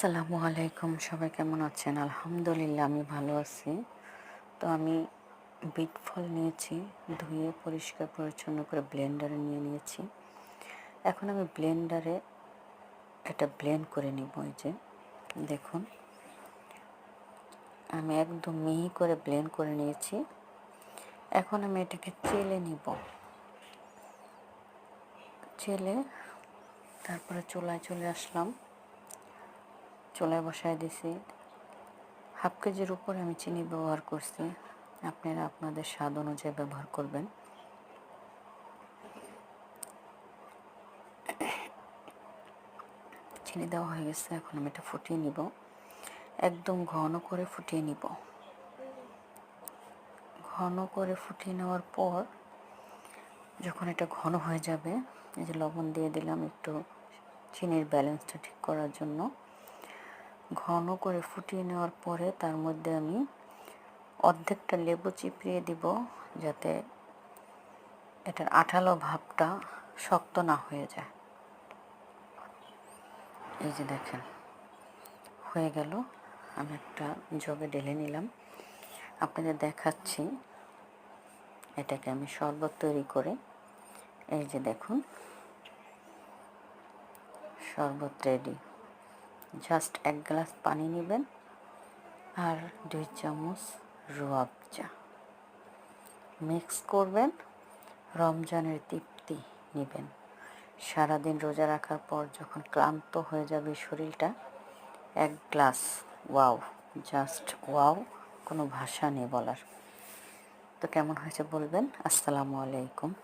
আসসালামু আলাইকুম, সবাই কেমন আছেন? আলহামদুলিল্লাহ, আমি ভালো আছি। তো আমি বিট ফল নিয়েছি, ধুয়ে পরিষ্কার পরিচ্ছন্ন করে ব্লেন্ডারে নিয়ে নিয়েছি। এখন আমি ব্লেন্ডারে এটা ব্লেন্ড করে নিব এই যে, দেখুন। আমি একদম মিহি করে ব্লেন্ড করে নিয়েছি। এখন আমি এটাকে চেলে নিব। চেলে তারপরে চুলায় চলে আসলাম। চুলায় বসায় দিছি। হাফ কেজির উপরে আমি চিনি ব্যবহার করছি। আপনারা আপনাদের স্বাদ অনুযায়ী ব্যবহার করবেন। চিনি দেওয়া হয়ে গেছে, এখন আমি এটা ফুটিয়ে নিব। একদম ঘন করে ফুটিয়ে নিব। ঘন করে ফুটিয়ে নেওয়ার পর যখন এটা ঘন হয়ে যাবে, এই যে লবণ দিয়ে দিলাম একটু চিনির ব্যালেন্সটা ঠিক করার জন্য। ঘন করে ফুটিয়ে নেওয়ার পরে তার মধ্যে আমি অর্ধেকটা লেবু চিপড়িয়ে দিব যাতে এটার আঠালো ভাবটা শক্ত না হয়ে যায়। এই যে দেখেন, হয়ে গেল। আমি একটা জগে ঢেলে নিলাম। আপনাদের দেখাচ্ছি এটাকে আমি শরবত তৈরি করে। এই যে দেখুন, শরবত রেডি। জাস্ট এক গ্লাস পানি নেবেন আর দুই চামচ রুয়াবজা মিক্স করবেন, রমজানের তৃপ্তি নেবেন। সারাদিন রোজা রাখার পর যখন ক্লান্ত হয়ে যাবে শরীরটা, এক গ্লাস ওয়াও, জাস্ট ওয়াও, কোনো ভাষা নেই বলার। তো কেমন হয়েছে বলবেন? আসসালামু আলাইকুম।